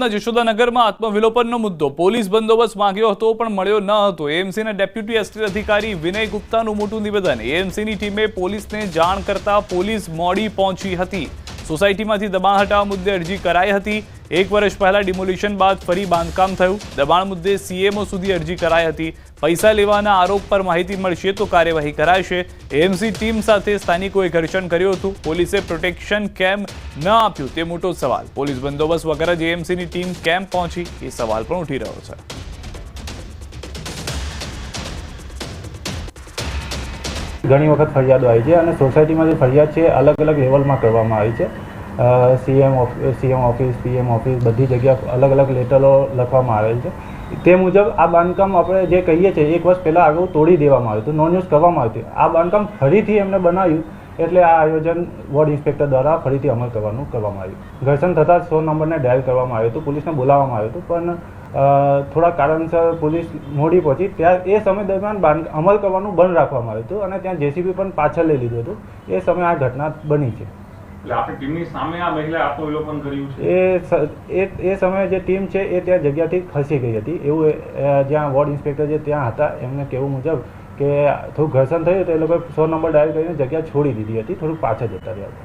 ના, જશોદાનગરમાં આત્મવિલોપનનો મુદ્દો. પોલીસ બંદોબસ્ત માંગ્યો હતો, પણ મળ્યો ન હતો. એએમસીના ડેપ્યુટી એસટી અધિકારી વિનય ગુપ્તાનું મોટું નિવેદન. એએમસીની ટીમે પોલીસને જાણ કરતા પોલીસ મોડી પહોંચી હતી. સોસાયટીમાંથી દબાણ હટાવવા મુદ્દે અરજી કરાઈ હતી. એક વર્ષ પહેલા ડિમોલિશન બાદ ફરી બાંધકામ થયું. દબાણ મુદ્દે સીએમઓ સુધી અરજી કરાઈ હતી. પૈસા લેવાના આરોપ પર માહિતી મળશે તો કાર્યવાહી કરાશે. એએમસી ટીમ સાથે સ્થાનિકોએ ઘર્ષણ કર્યું હતું. પોલીસે પ્રોટેક્શન કેમ ન આપ્યું તે મોટો સવાલ. પોલીસ બંદોબસ્ત વગર જ એએમસીની ટીમ કેમ પહોંચી. એ સવાલ પણ ઉઠી રહ્યો છે. ઘણી વખત ફરિયાદો આવી છે અને સોસાયટીમાં જે ફરિયાદ છે અલગ અલગ લેવલમાં કરવામાં આવી છે. CM CM office PM office બધી જગ્યા અલગ અલગ લેટરો લખવામાં આવેલ છે. તે મુજબ આ બાંધકામ આપણે જે કહીએ છીએ, એક વર્ષ પહેલાં આગળ તોડી દેવામાં આવ્યું હતું નોન યુઝ કરવામાં આવ્યું હતું. આ બાંધકામ ફરીથી એમને બનાવ્યું, એટલે આ આયોજન વોર્ડ ઇન્સ્પેક્ટર દ્વારા ફરીથી અમલ કરવાનું કરવામાં આવ્યું. ઘર્ષણ થતાં સો નંબરને ડાયલ કરવામાં આવ્યું હતું, પોલીસને બોલાવવામાં આવ્યું હતું, પણ થોડા કારણસર પોલીસ મોડી પહોંચી. ત્યાં એ સમય દરમિયાન બાંધ, અમલ કરવાનું બંધ રાખવામાં આવ્યું હતું અને ત્યાં જેસીબી પણ પાછળ લઈ લીધું હતું. એ સમયે આ ઘટના બની છે. એ એ સમયે જે ટીમ છે એ ત્યાં જગ્યાથી ખસી ગઈ હતી. એવું જ્યાં વોર્ડ ઇન્સ્પેક્ટર જે ત્યાં હતા, એમને કહેવું મુજબ કે થોડું ઘર્ષણ થયું તો એ લોકોએ સો નંબર ડાયલ કરીને જગ્યા છોડી દીધી હતી થોડુંક પાછળ જતા રહ્યા હતા.